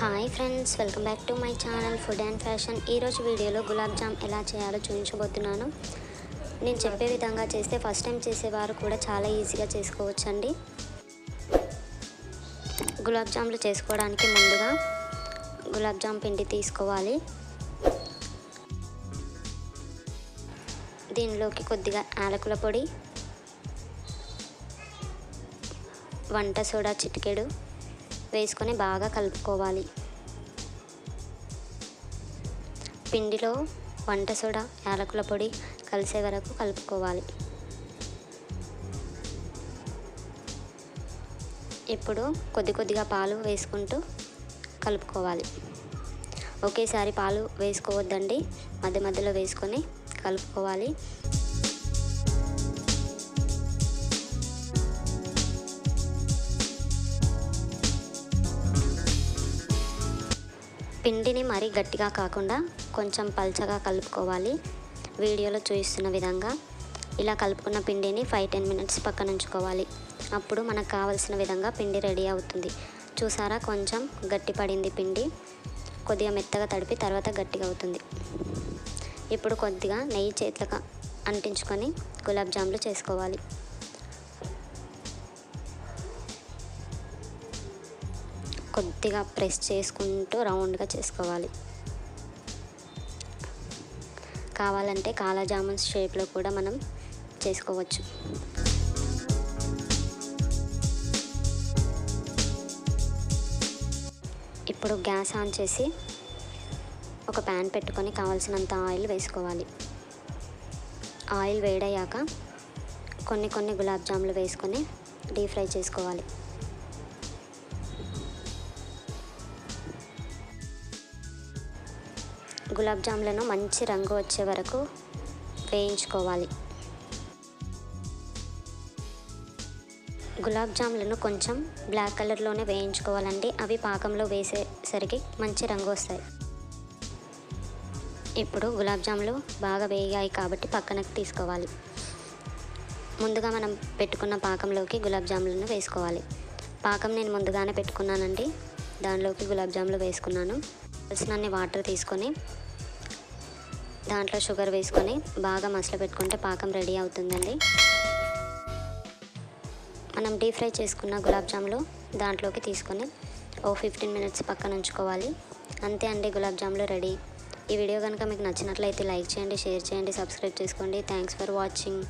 Hi friends welcome back to my channel food and fashion ఈరోజు వీడియోలో గులాబ్ జామ్ ఎలా చేయాలో చూపించబోతున్నాను. నేను చెప్పే విధంగా చేస్తే ఫస్ట్ టైం చేసేవారు కూడా చాలా ఈజీగా చేసుకోవచ్చండి. గులాబ్ జామ్లు చేసుకోవడానికి ముందుగా గులాబ్ జామ్ పిండి తీసుకోవాలి. దీనిలోకి కొద్దిగా యాలకుల పొడి వంట సోడా చిటికెడు వేసుకొని బాగా కలుపుకోవాలి. పిండిలో వంట సోడా యాలకుల పొడి కలిసే వరకు కలుపుకోవాలి. ఇప్పుడు కొద్ది కొద్దిగా పాలు వేసుకుంటూ కలుపుకోవాలి. ఒకేసారి పాలు వేసుకోవద్దండి. మధ్య మధ్యలో వేసుకొని కలుపుకోవాలి. పిండిని మరీ గట్టిగా కాకుండా కొంచెం పల్చగా కలుపుకోవాలి. వీడియోలో చూపిస్తున్న విధంగా ఇలా కలుపుకున్న పిండిని ఫైవ్ టెన్ మినిట్స్ పక్కన ఉంచుకోవాలి. అప్పుడు మనకు కావలసిన విధంగా పిండి రెడీ అవుతుంది. చూసారా? కొంచెం గట్టి పడింది పిండి. కొద్దిగా మెత్తగా తడిపి తర్వాత గట్టిగా అవుతుంది. ఇప్పుడు కొద్దిగా నెయ్యి చేతులకు అంటించుకొని గులాబ్ జాములు చేసుకోవాలి. కొద్దిగా ప్రెస్ చేసుకుంటూ రౌండ్గా చేసుకోవాలి. కావాలంటే కాలా జామున్స్ షేప్లో కూడా మనం చేసుకోవచ్చు. ఇప్పుడు గ్యాస్ ఆన్ చేసి ఒక ప్యాన్ పెట్టుకొని కావాల్సినంత ఆయిల్ వేసుకోవాలి. ఆయిల్ వేడయ్యాక కొన్ని కొన్ని గులాబ్ జాములు వేసుకొని డీప్ ఫ్రై చేసుకోవాలి. గులాబ్ జాములను మంచి రంగు వచ్చే వరకు వేయించుకోవాలి. గులాబ్ జాములను కొంచెం బ్లాక్ కలర్లోనే వేయించుకోవాలండి. అవి పాకంలో వేసేసరికి మంచి రంగు వస్తాయి. ఇప్పుడు గులాబ్ జాములు బాగా వేగాయి కాబట్టి పక్కనకి తీసుకోవాలి. ముందుగా మనం పెట్టుకున్న పాకంలోకి గులాబ్ జాములను వేసుకోవాలి. పాకం నేను ముందుగానే పెట్టుకున్నానండి. దానిలోకి గులాబ్ జాములు వేసుకున్నాను. కావాల్సినన్ని వాటర్ తీసుకొని దాంట్లో షుగర్ వేసుకొని బాగా మసలు పెట్టుకుంటే పాకం రెడీ అవుతుందండి. మనం డీప్ ఫ్రై చేసుకున్న గులాబ్ జాములు దాంట్లోకి తీసుకొని ఓ ఫిఫ్టీన్ మినిట్స్ పక్కన ఉంచుకోవాలి. అంతే అండి గులాబ్ జాములు రెడీ. ఈ వీడియో కనుక మీకు నచ్చినట్లయితే లైక్ చేయండి షేర్ చేయండి సబ్స్క్రైబ్ చేసుకోండి. Thanks for watching.